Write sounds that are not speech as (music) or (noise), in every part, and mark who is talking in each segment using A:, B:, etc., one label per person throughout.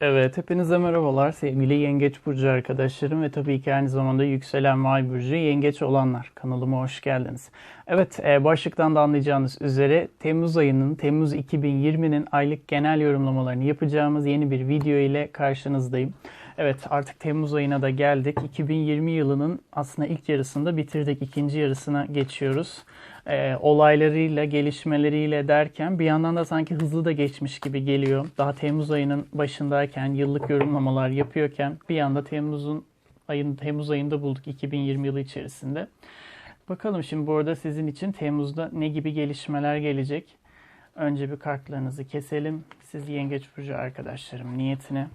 A: Evet, hepinize merhabalar sevgili Yengeç Burcu arkadaşlarım ve tabii ki aynı zamanda yükselen May Burcu Yengeç olanlar. Kanalıma hoş geldiniz. Evet, e, başlıktan da anlayacağınız üzere Temmuz ayının, Temmuz 2020'nin aylık genel yorumlamalarını yapacağımız yeni bir video ile karşınızdayım. Evet, artık Temmuz ayına da geldik. 2020 yılının aslında ilk yarısında bitirdik, ikinci yarısına geçiyoruz e, olaylarıyla, gelişmeleriyle derken bir yandan da sanki hızlı da geçmiş gibi geliyor. Daha Temmuz ayının başındayken, yıllık yorumlamalar yapıyorken bir yanda Temmuz'un ayın Temmuz ayında bulduk 2020 yılı içerisinde. Bakalım şimdi bu arada sizin için Temmuz'da ne gibi gelişmeler gelecek? Önce bir kartlarınızı keselim. Siz Yengeç Burcu arkadaşlarım niyetine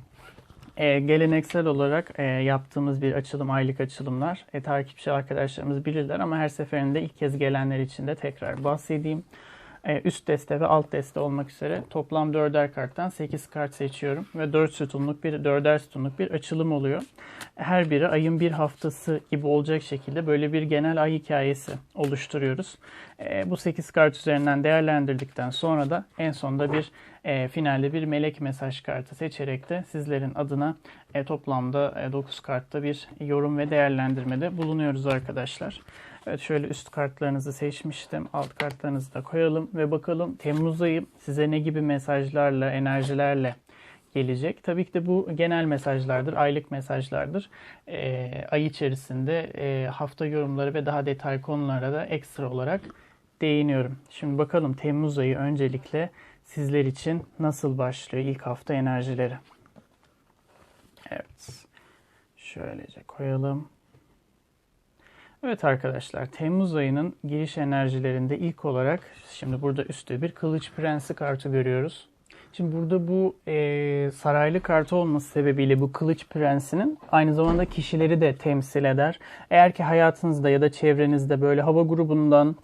A: e, geleneksel olarak e, yaptığımız bir açılım, aylık açılımlar. E, takipçi arkadaşlarımız bilirler ama her seferinde ilk kez gelenler için de tekrar bahsedeyim. E, üst deste ve alt deste olmak üzere toplam 4'er karttan 8 kart seçiyorum ve 4 sütunluk bir 4'er sütunluk bir açılım oluyor. Her biri ayın bir haftası gibi olacak şekilde böyle bir genel ay hikayesi oluşturuyoruz. E, bu 8 kart üzerinden değerlendirdikten sonra da en sonunda bir e, finalde bir melek mesaj kartı seçerek de sizlerin adına toplamda e, 9 kartta bir yorum ve değerlendirmede bulunuyoruz arkadaşlar. Evet şöyle üst kartlarınızı seçmiştim. Alt kartlarınızı da koyalım ve bakalım Temmuz ayı size ne gibi mesajlarla, enerjilerle gelecek. Tabii ki de bu genel mesajlardır, aylık mesajlardır. E, ay içerisinde e, hafta yorumları ve daha detay konulara da ekstra olarak değiniyorum. Şimdi bakalım Temmuz ayı öncelikle sizler için nasıl başlıyor ilk hafta enerjileri. Evet. Şöylece koyalım. Evet arkadaşlar Temmuz ayının giriş enerjilerinde ilk olarak şimdi burada üstte bir kılıç prensi kartı görüyoruz. Şimdi burada bu e, saraylı kartı olması sebebiyle bu kılıç prensinin aynı zamanda kişileri de temsil eder. Eğer ki hayatınızda ya da çevrenizde böyle hava grubundan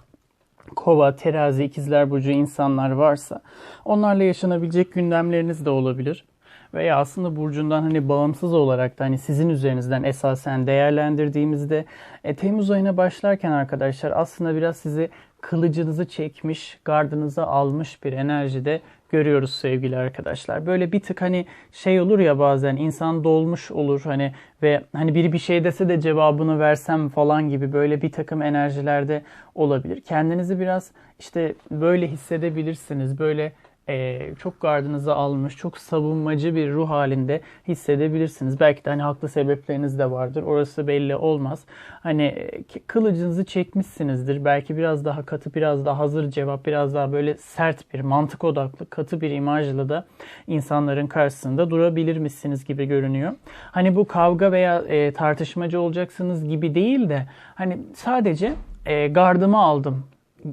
A: kova, terazi, ikizler burcu insanlar varsa onlarla yaşanabilecek gündemleriniz de olabilir. Veya aslında burcundan hani bağımsız olarak da hani sizin üzerinizden esasen değerlendirdiğimizde e, Temmuz ayına başlarken arkadaşlar aslında biraz sizi kılıcınızı çekmiş, gardınızı almış bir enerjide görüyoruz sevgili arkadaşlar. Böyle bir tık hani şey olur ya bazen insan dolmuş olur hani ve hani biri bir şey dese de cevabını versem falan gibi böyle bir takım enerjilerde olabilir. Kendinizi biraz işte böyle hissedebilirsiniz. Böyle e, çok gardınızı almış, çok savunmacı bir ruh halinde hissedebilirsiniz. Belki de hani haklı sebepleriniz de vardır. Orası belli olmaz. Hani e, kılıcınızı çekmişsinizdir. Belki biraz daha katı, biraz daha hazır cevap, biraz daha böyle sert bir, mantık odaklı, katı bir imajla da insanların karşısında durabilir misiniz gibi görünüyor. Hani bu kavga veya e, tartışmacı olacaksınız gibi değil de hani sadece e, gardımı aldım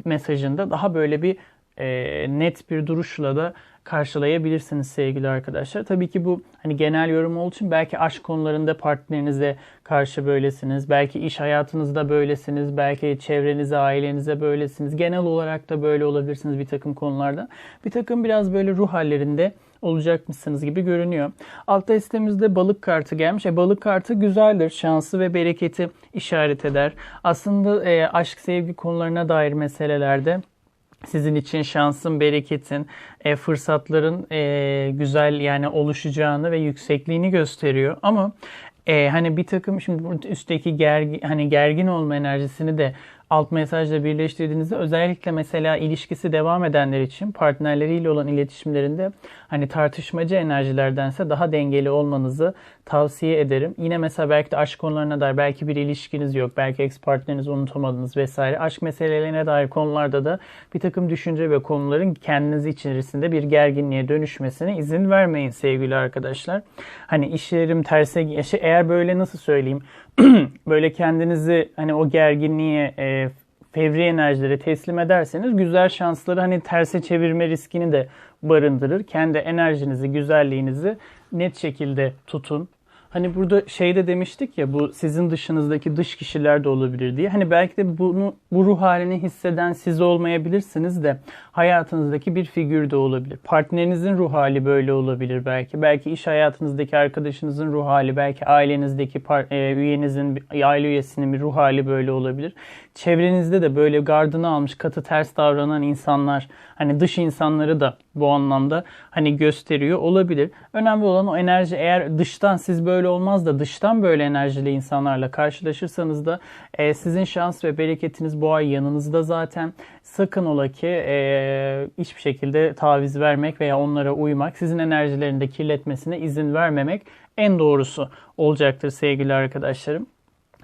A: mesajında daha böyle bir e, net bir duruşla da karşılayabilirsiniz sevgili arkadaşlar. Tabii ki bu hani genel yorum olduğu için belki aşk konularında partnerinize karşı böylesiniz. Belki iş hayatınızda böylesiniz. Belki çevrenize, ailenize böylesiniz. Genel olarak da böyle olabilirsiniz bir takım konularda. Bir takım biraz böyle ruh hallerinde olacakmışsınız gibi görünüyor. Altta listemizde balık kartı gelmiş. E, balık kartı güzeldir. Şansı ve bereketi işaret eder. Aslında e, aşk sevgi konularına dair meselelerde sizin için şansın, bereketin, e, fırsatların e, güzel yani oluşacağını ve yüksekliğini gösteriyor. Ama e, hani bir takım şimdi üstteki gergin hani gergin olma enerjisini de alt mesajla birleştirdiğinizde özellikle mesela ilişkisi devam edenler için partnerleriyle olan iletişimlerinde hani tartışmacı enerjilerdense daha dengeli olmanızı tavsiye ederim. Yine mesela belki de aşk konularına dair belki bir ilişkiniz yok. Belki ex partnerinizi unutamadınız vesaire. Aşk meselelerine dair konularda da bir takım düşünce ve konuların kendiniz içerisinde bir gerginliğe dönüşmesine izin vermeyin sevgili arkadaşlar. Hani işlerim terse eğer böyle nasıl söyleyeyim (clears throat) böyle kendinizi hani o gerginliğe e, fevri enerjilere teslim ederseniz güzel şansları hani terse çevirme riskini de barındırır. Kendi enerjinizi, güzelliğinizi net şekilde tutun. Hani burada şeyde demiştik ya bu sizin dışınızdaki dış kişiler de olabilir diye. Hani belki de bunu bu ruh halini hisseden siz olmayabilirsiniz de hayatınızdaki bir figür de olabilir. Partnerinizin ruh hali böyle olabilir belki. Belki iş hayatınızdaki arkadaşınızın ruh hali, belki ailenizdeki e, üyenizin, aile üyesinin bir ruh hali böyle olabilir. Çevrenizde de böyle gardını almış, katı ters davranan insanlar, hani dış insanları da bu anlamda hani gösteriyor olabilir. Önemli olan o enerji eğer dıştan siz böyle olmaz da dıştan böyle enerjili insanlarla karşılaşırsanız da e, sizin şans ve bereketiniz bu ay yanınızda zaten. Sakın ola ki e, hiçbir şekilde taviz vermek veya onlara uymak, sizin enerjilerini de kirletmesine izin vermemek en doğrusu olacaktır sevgili arkadaşlarım.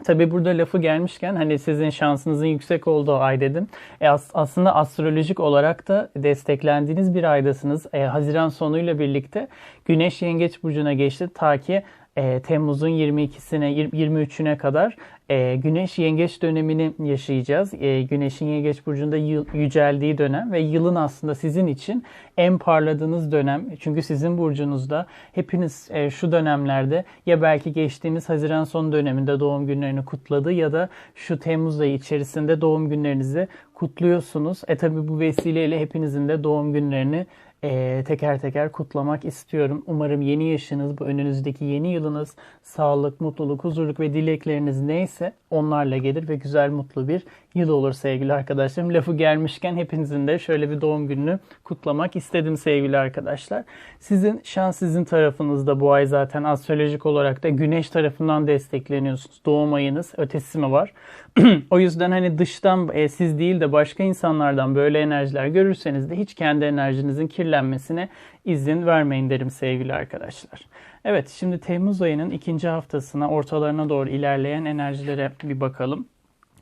A: Tabi burada lafı gelmişken hani sizin şansınızın yüksek olduğu ay dedim. E as- aslında astrolojik olarak da desteklendiğiniz bir aydasınız. E, Haziran sonuyla birlikte Güneş Yengeç Burcu'na geçti ta ki e, Temmuz'un 22'sine 23'üne kadar e, Güneş Yengeç dönemini yaşayacağız. E, Güneş'in Yengeç burcunda yüceldiği dönem ve yılın aslında sizin için en parladığınız dönem. Çünkü sizin burcunuzda hepiniz e, şu dönemlerde ya belki geçtiğimiz Haziran son döneminde doğum günlerini kutladı ya da şu Temmuz ayı içerisinde doğum günlerinizi kutluyorsunuz. E tabi bu vesileyle hepinizin de doğum günlerini e, teker teker kutlamak istiyorum. Umarım yeni yaşınız, bu önünüzdeki yeni yılınız sağlık, mutluluk, huzurluk ve dilekleriniz neyse onlarla gelir ve güzel, mutlu bir yıl olur sevgili arkadaşlarım. Lafı gelmişken hepinizin de şöyle bir doğum gününü kutlamak istedim sevgili arkadaşlar. Sizin şans sizin tarafınızda bu ay zaten astrolojik olarak da güneş tarafından destekleniyorsunuz. Doğum ayınız ötesi mi var? (clears throat) o yüzden hani dıştan e, siz değil de başka insanlardan böyle enerjiler görürseniz de hiç kendi enerjinizin kirlenmesine izin vermeyin derim sevgili arkadaşlar. Evet şimdi Temmuz ayının ikinci haftasına ortalarına doğru ilerleyen enerjilere bir bakalım.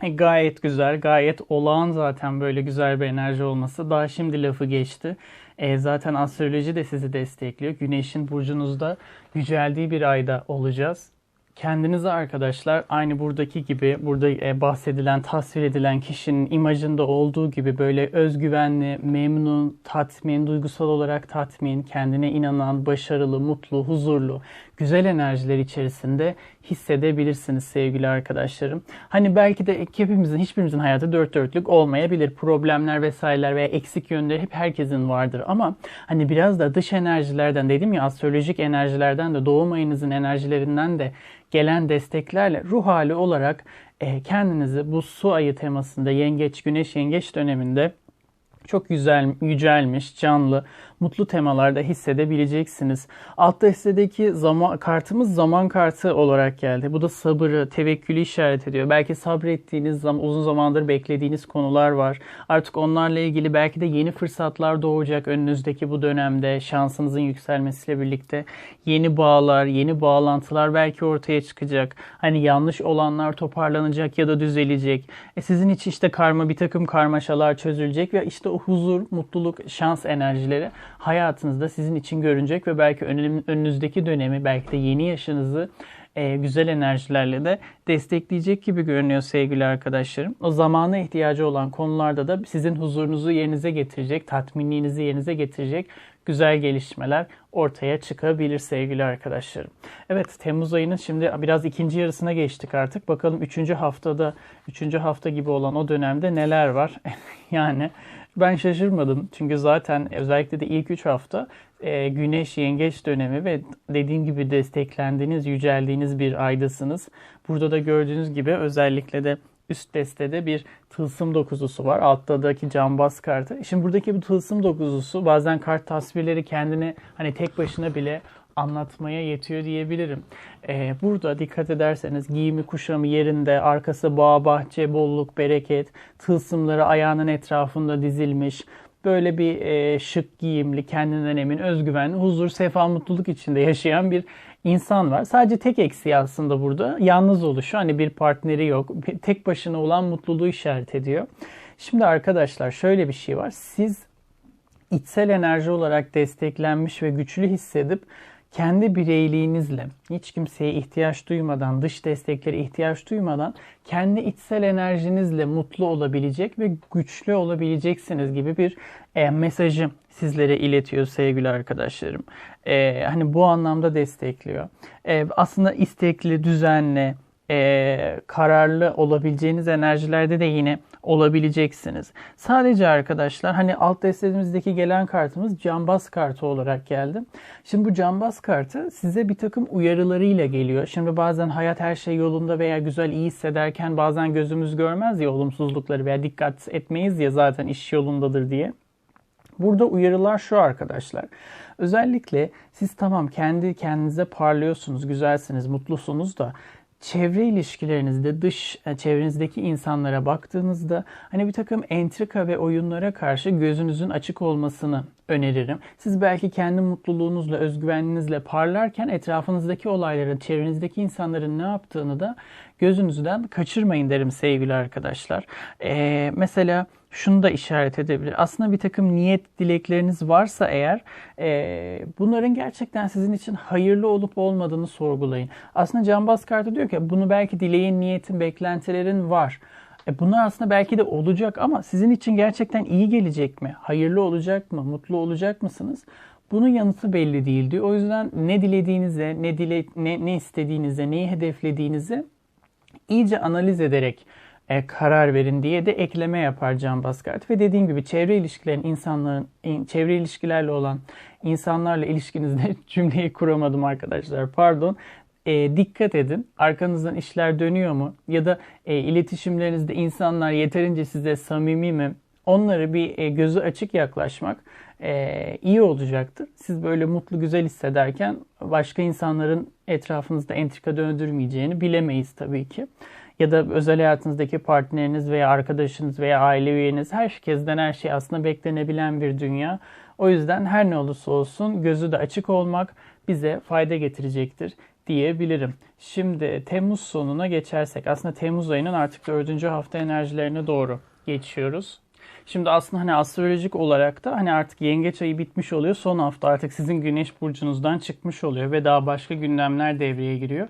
A: E, gayet güzel, gayet olağan zaten böyle güzel bir enerji olması. Daha şimdi lafı geçti. E, zaten astroloji de sizi destekliyor. Güneşin burcunuzda yüceldiği bir ayda olacağız. Kendinizi arkadaşlar aynı buradaki gibi burada e, bahsedilen, tasvir edilen kişinin imajında olduğu gibi böyle özgüvenli, memnun, tatmin, duygusal olarak tatmin, kendine inanan, başarılı, mutlu, huzurlu, güzel enerjiler içerisinde hissedebilirsiniz sevgili arkadaşlarım. Hani belki de hepimizin, hiçbirimizin hayatı dört dörtlük olmayabilir. Problemler vesaireler veya eksik yönleri hep herkesin vardır. Ama hani biraz da dış enerjilerden dedim ya astrolojik enerjilerden de doğum ayınızın enerjilerinden de gelen desteklerle ruh hali olarak e, kendinizi bu su ayı temasında yengeç, güneş yengeç döneminde çok güzel, yücelmiş, canlı, mutlu temalarda hissedebileceksiniz. Altta listedeki zaman, kartımız zaman kartı olarak geldi. Bu da sabırı, tevekkülü işaret ediyor. Belki sabrettiğiniz, zaman, uzun zamandır beklediğiniz konular var. Artık onlarla ilgili belki de yeni fırsatlar doğacak önünüzdeki bu dönemde şansınızın yükselmesiyle birlikte. Yeni bağlar, yeni bağlantılar belki ortaya çıkacak. Hani yanlış olanlar toparlanacak ya da düzelecek. E sizin için işte karma bir takım karmaşalar çözülecek ve işte o huzur, mutluluk, şans enerjileri hayatınızda sizin için görünecek ve belki önünüzdeki dönemi, belki de yeni yaşınızı e, güzel enerjilerle de destekleyecek gibi görünüyor sevgili arkadaşlarım. O zamana ihtiyacı olan konularda da sizin huzurunuzu yerinize getirecek, tatminliğinizi yerinize getirecek güzel gelişmeler ortaya çıkabilir sevgili arkadaşlarım. Evet Temmuz ayının şimdi biraz ikinci yarısına geçtik artık. Bakalım üçüncü haftada, üçüncü hafta gibi olan o dönemde neler var? (laughs) yani ben şaşırmadım. Çünkü zaten özellikle de ilk 3 hafta e, güneş yengeç dönemi ve dediğim gibi desteklendiğiniz, yüceldiğiniz bir aydasınız. Burada da gördüğünüz gibi özellikle de üst destede bir tılsım dokuzusu var. Alttaki cambaz kartı. Şimdi buradaki bu tılsım dokuzusu bazen kart tasvirleri kendini hani tek başına bile anlatmaya yetiyor diyebilirim. Ee, burada dikkat ederseniz giyimi kuşamı yerinde, arkası bağ, bahçe, bolluk, bereket, tılsımları ayağının etrafında dizilmiş. Böyle bir e, şık giyimli, kendinden emin, özgüvenli, huzur, sefa, mutluluk içinde yaşayan bir insan var. Sadece tek eksiği aslında burada yalnız oluşu. Hani bir partneri yok. Tek başına olan mutluluğu işaret ediyor. Şimdi arkadaşlar şöyle bir şey var. Siz içsel enerji olarak desteklenmiş ve güçlü hissedip kendi bireyliğinizle hiç kimseye ihtiyaç duymadan, dış desteklere ihtiyaç duymadan kendi içsel enerjinizle mutlu olabilecek ve güçlü olabileceksiniz gibi bir e, mesajı sizlere iletiyor sevgili arkadaşlarım. E, hani bu anlamda destekliyor. E, aslında istekli, düzenli, e, kararlı olabileceğiniz enerjilerde de yine olabileceksiniz. Sadece arkadaşlar hani alt destemizdeki gelen kartımız cambaz kartı olarak geldi. Şimdi bu cambaz kartı size bir takım uyarılarıyla geliyor. Şimdi bazen hayat her şey yolunda veya güzel iyi hissederken bazen gözümüz görmez ya olumsuzlukları veya dikkat etmeyiz ya zaten iş yolundadır diye. Burada uyarılar şu arkadaşlar. Özellikle siz tamam kendi kendinize parlıyorsunuz, güzelsiniz, mutlusunuz da çevre ilişkilerinizde dış e, çevrenizdeki insanlara baktığınızda hani bir takım entrika ve oyunlara karşı gözünüzün açık olmasını öneririm. Siz belki kendi mutluluğunuzla, özgüveninizle parlarken etrafınızdaki olayların, çevrenizdeki insanların ne yaptığını da gözünüzden kaçırmayın derim sevgili arkadaşlar. Ee, mesela şunu da işaret edebilir. Aslında bir takım niyet dilekleriniz varsa eğer e, bunların gerçekten sizin için hayırlı olup olmadığını sorgulayın. Aslında Cambaz kartı diyor ki bunu belki dileğin, niyetin, beklentilerin var. E bunlar aslında belki de olacak ama sizin için gerçekten iyi gelecek mi? Hayırlı olacak mı? Mutlu olacak mısınız? Bunun yanıtı belli değil diyor. O yüzden ne dilediğinize, ne dile ne, ne istediğinize, neyi hedeflediğinize iyice analiz ederek e, karar verin diye de ekleme yapar Baskart. Ve dediğim gibi çevre ilişkilerin insanların çevre ilişkilerle olan insanlarla ilişkinizde (laughs) cümleyi kuramadım arkadaşlar pardon. E, dikkat edin. Arkanızdan işler dönüyor mu? Ya da e, iletişimlerinizde insanlar yeterince size samimi mi? Onları bir e, gözü açık yaklaşmak e, iyi olacaktır. Siz böyle mutlu güzel hissederken başka insanların etrafınızda entrika döndürmeyeceğini bilemeyiz tabii ki ya da özel hayatınızdaki partneriniz veya arkadaşınız veya aile üyeniz herkesten her şey aslında beklenebilen bir dünya. O yüzden her ne olursa olsun gözü de açık olmak bize fayda getirecektir diyebilirim. Şimdi Temmuz sonuna geçersek aslında Temmuz ayının artık dördüncü hafta enerjilerine doğru geçiyoruz. Şimdi aslında hani astrolojik olarak da hani artık yengeç ayı bitmiş oluyor. Son hafta artık sizin güneş burcunuzdan çıkmış oluyor ve daha başka gündemler devreye giriyor.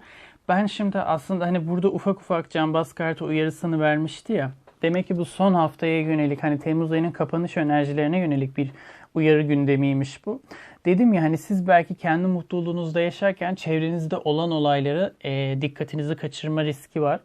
A: Ben şimdi aslında hani burada ufak ufak cambaz kartı uyarısını vermişti ya. Demek ki bu son haftaya yönelik hani Temmuz ayının kapanış enerjilerine yönelik bir uyarı gündemiymiş bu. Dedim ya hani siz belki kendi mutluluğunuzda yaşarken çevrenizde olan olaylara e, dikkatinizi kaçırma riski var.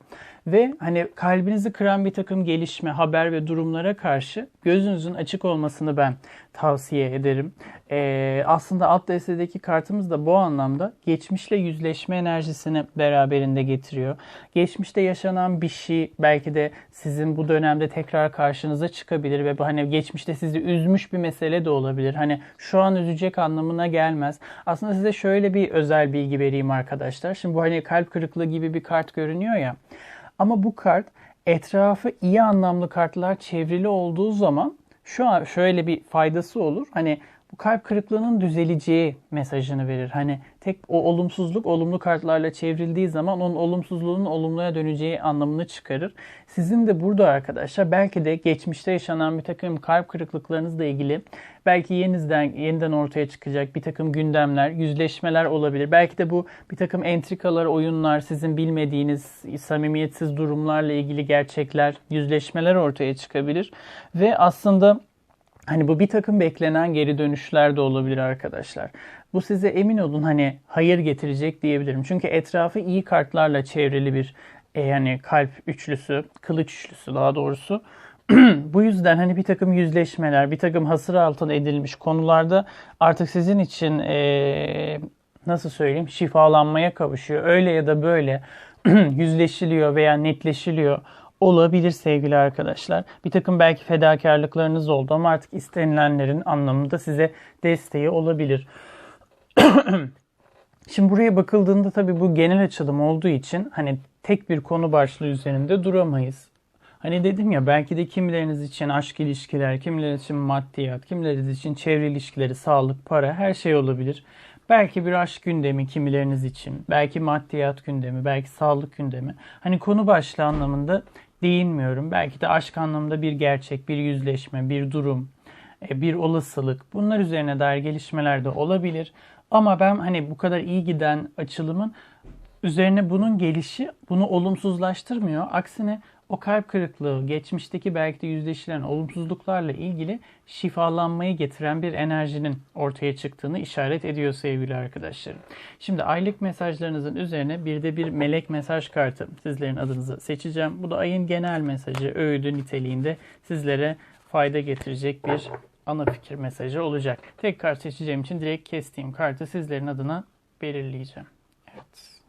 A: Ve hani kalbinizi kıran bir takım gelişme, haber ve durumlara karşı gözünüzün açık olmasını ben tavsiye ederim. Ee, aslında alt destedeki kartımız da bu anlamda geçmişle yüzleşme enerjisini beraberinde getiriyor. Geçmişte yaşanan bir şey belki de sizin bu dönemde tekrar karşınıza çıkabilir ve hani geçmişte sizi üzmüş bir mesele de olabilir. Hani şu an üzecek anlamına gelmez. Aslında size şöyle bir özel bilgi vereyim arkadaşlar. Şimdi bu hani kalp kırıklığı gibi bir kart görünüyor ya. Ama bu kart etrafı iyi anlamlı kartlar çevrili olduğu zaman şu an şöyle bir faydası olur. Hani bu kalp kırıklığının düzeleceği mesajını verir. Hani tek o olumsuzluk olumlu kartlarla çevrildiği zaman onun olumsuzluğunun olumluya döneceği anlamını çıkarır. Sizin de burada arkadaşlar belki de geçmişte yaşanan bir takım kalp kırıklıklarınızla ilgili belki yeniden yeniden ortaya çıkacak bir takım gündemler, yüzleşmeler olabilir. Belki de bu bir takım entrikalar, oyunlar, sizin bilmediğiniz samimiyetsiz durumlarla ilgili gerçekler, yüzleşmeler ortaya çıkabilir ve aslında Hani bu bir takım beklenen geri dönüşler de olabilir arkadaşlar. Bu size emin olun hani hayır getirecek diyebilirim. Çünkü etrafı iyi kartlarla çevrili bir e, yani kalp üçlüsü, kılıç üçlüsü daha doğrusu. (clears throat) bu yüzden hani bir takım yüzleşmeler, bir takım hasır altına edilmiş konularda artık sizin için e, nasıl söyleyeyim şifalanmaya kavuşuyor. Öyle ya da böyle (clears throat) yüzleşiliyor veya netleşiliyor olabilir sevgili arkadaşlar. Bir takım belki fedakarlıklarınız oldu ama artık istenilenlerin anlamında size desteği olabilir. (clears throat) Şimdi buraya bakıldığında tabii bu genel açılım olduğu için hani tek bir konu başlığı üzerinde duramayız. Hani dedim ya belki de kimileriniz için aşk ilişkiler, kimileriniz için maddiyat, kimileriniz için çevre ilişkileri, sağlık, para her şey olabilir. Belki bir aşk gündemi kimileriniz için, belki maddiyat gündemi, belki sağlık gündemi. Hani konu başlığı anlamında değinmiyorum. Belki de aşk anlamında bir gerçek, bir yüzleşme, bir durum, e, bir olasılık. Bunlar üzerine dair gelişmeler de olabilir. Ama ben hani bu kadar iyi giden açılımın üzerine bunun gelişi bunu olumsuzlaştırmıyor. Aksine o kalp kırıklığı, geçmişteki belki de yüzleşilen olumsuzluklarla ilgili şifalanmayı getiren bir enerjinin ortaya çıktığını işaret ediyor sevgili arkadaşlarım. Şimdi aylık mesajlarınızın üzerine bir de bir melek mesaj kartı sizlerin adınızı seçeceğim. Bu da ayın genel mesajı, öğüdü niteliğinde sizlere fayda getirecek bir ana fikir mesajı olacak. Tek kart seçeceğim için direkt kestiğim kartı sizlerin adına belirleyeceğim. Evet.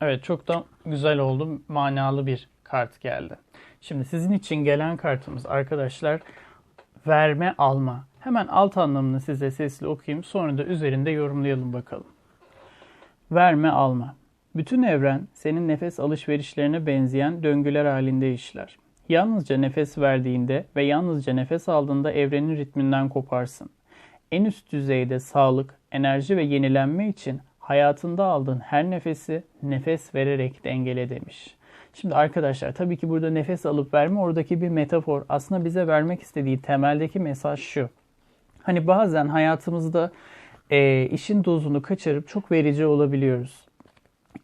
A: Evet çok da güzel oldu. Manalı bir kart geldi. Şimdi sizin için gelen kartımız arkadaşlar verme alma. Hemen alt anlamını size sesli okuyayım. Sonra da üzerinde yorumlayalım bakalım. Verme alma. Bütün evren senin nefes alışverişlerine benzeyen döngüler halinde işler. Yalnızca nefes verdiğinde ve yalnızca nefes aldığında evrenin ritminden koparsın. En üst düzeyde sağlık, enerji ve yenilenme için hayatında aldığın her nefesi nefes vererek dengele demiş. Şimdi arkadaşlar tabii ki burada nefes alıp verme oradaki bir metafor. Aslında bize vermek istediği temeldeki mesaj şu. Hani bazen hayatımızda e, işin dozunu kaçırıp çok verici olabiliyoruz.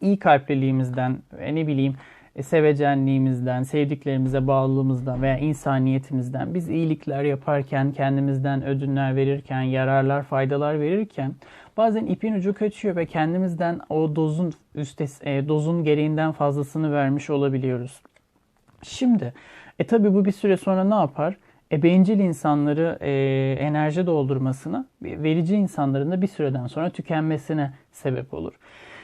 A: İyi kalpliliğimizden ve ne bileyim e, sevecenliğimizden, sevdiklerimize bağlılığımızdan veya insaniyetimizden biz iyilikler yaparken, kendimizden ödünler verirken, yararlar, faydalar verirken bazen ipin ucu kaçıyor ve kendimizden o dozun üstes, e, dozun gereğinden fazlasını vermiş olabiliyoruz. Şimdi e tabi bu bir süre sonra ne yapar? E, bencil insanları e, enerji doldurmasına, verici insanların da bir süreden sonra tükenmesine sebep olur.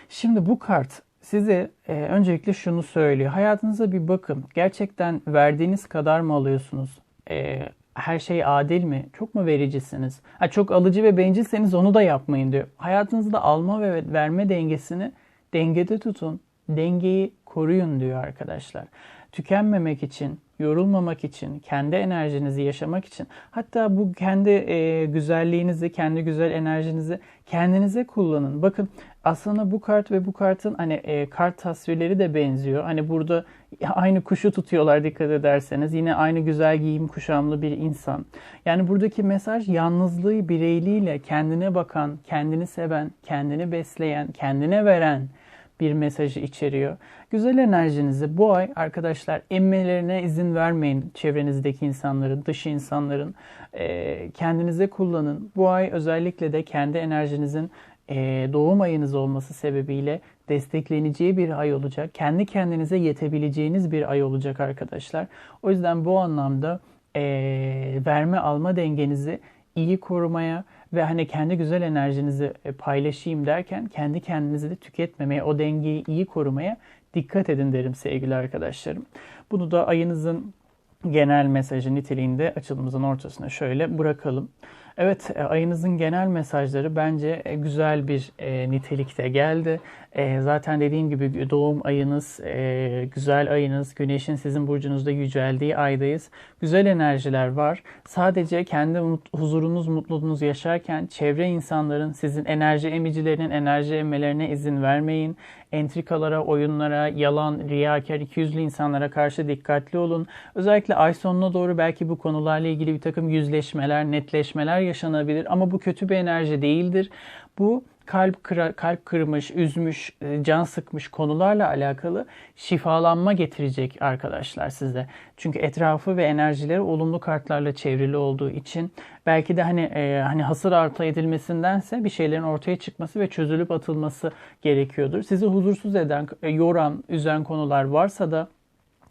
A: Şimdi bu kart size e, öncelikle şunu söylüyor. Hayatınıza bir bakın. Gerçekten verdiğiniz kadar mı alıyorsunuz? E, her şey adil mi? Çok mu vericisiniz? Ha, çok alıcı ve bencilseniz onu da yapmayın diyor. Hayatınızda alma ve verme dengesini dengede tutun. Dengeyi koruyun diyor arkadaşlar. Tükenmemek için, yorulmamak için, kendi enerjinizi yaşamak için, hatta bu kendi e, güzelliğinizi, kendi güzel enerjinizi kendinize kullanın. Bakın aslında bu kart ve bu kartın hani e, kart tasvirleri de benziyor. Hani burada (laughs) aynı kuşu tutuyorlar dikkat ederseniz. Yine aynı güzel giyim kuşamlı bir insan. Yani buradaki mesaj yalnızlığı bireyliğiyle kendine bakan, kendini seven, kendini besleyen, kendine veren bir mesajı içeriyor. Güzel enerjinizi bu ay arkadaşlar emmelerine izin vermeyin çevrenizdeki insanların, dış insanların. E, kendinize kullanın. Bu ay özellikle de kendi enerjinizin e, doğum ayınız olması sebebiyle destekleneceği bir ay olacak. Kendi kendinize yetebileceğiniz bir ay olacak arkadaşlar. O yüzden bu anlamda e, verme alma dengenizi iyi korumaya ve hani kendi güzel enerjinizi e, paylaşayım derken kendi kendinizi de tüketmemeye, o dengeyi iyi korumaya dikkat edin derim sevgili arkadaşlarım. Bunu da ayınızın genel mesajı niteliğinde açılımımızın ortasına şöyle bırakalım. Evet e, ayınızın genel mesajları bence e, güzel bir nitelikte geldi. E, zaten dediğim gibi doğum ayınız, e, güzel ayınız, güneşin sizin burcunuzda yüceldiği aydayız. Güzel enerjiler var. Sadece kendi mut, huzurunuz, mutluluğunuz yaşarken çevre insanların sizin enerji emicilerinin enerji emmelerine izin vermeyin. Entrikalara, oyunlara, yalan, riyakar, ikiyüzlü insanlara karşı dikkatli olun. Özellikle ay sonuna doğru belki bu konularla ilgili bir takım yüzleşmeler, netleşmeler yaşanabilir ama bu kötü bir enerji değildir. Bu kalp kıra, kalp kırmış, üzmüş, e, can sıkmış konularla alakalı şifalanma getirecek arkadaşlar size. Çünkü etrafı ve enerjileri olumlu kartlarla çevrili olduğu için belki de hani e, hani hasır artı edilmesindense bir şeylerin ortaya çıkması ve çözülüp atılması gerekiyordur. Sizi huzursuz eden, e, yoran, üzen konular varsa da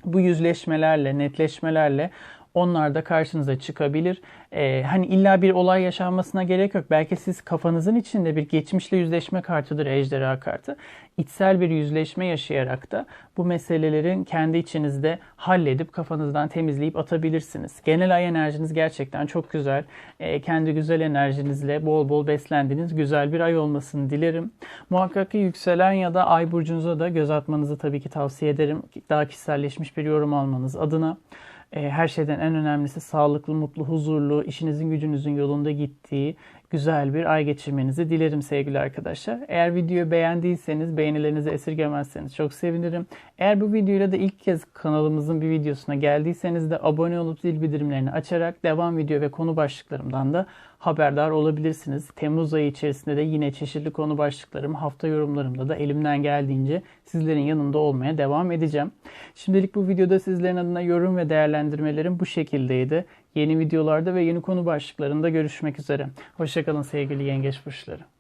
A: bu yüzleşmelerle, netleşmelerle onlar da karşınıza çıkabilir. Ee, hani illa bir olay yaşanmasına gerek yok. Belki siz kafanızın içinde bir geçmişle yüzleşme kartıdır ejderha kartı. İçsel bir yüzleşme yaşayarak da bu meselelerin kendi içinizde halledip kafanızdan temizleyip atabilirsiniz. Genel ay enerjiniz gerçekten çok güzel. Ee, kendi güzel enerjinizle bol bol beslendiğiniz güzel bir ay olmasını dilerim. Muhakkak ki yükselen ya da ay burcunuza da göz atmanızı tabii ki tavsiye ederim. Daha kişiselleşmiş bir yorum almanız adına. E, her şeyden en önemlisi sağlıklı, mutlu, huzurlu, işinizin gücünüzün yolunda gittiği güzel bir ay geçirmenizi dilerim sevgili arkadaşlar. Eğer videoyu beğendiyseniz beğenilerinizi esirgemezseniz çok sevinirim. Eğer bu videoyla da ilk kez kanalımızın bir videosuna geldiyseniz de abone olup zil bildirimlerini açarak devam video ve konu başlıklarımdan da haberdar olabilirsiniz. Temmuz ayı içerisinde de yine çeşitli konu başlıklarım, hafta yorumlarımda da elimden geldiğince sizlerin yanında olmaya devam edeceğim. Şimdilik bu videoda sizlerin adına yorum ve değerlendirmelerim bu şekildeydi. Yeni videolarda ve yeni konu başlıklarında görüşmek üzere. Hoşçakalın sevgili yengeç burçları.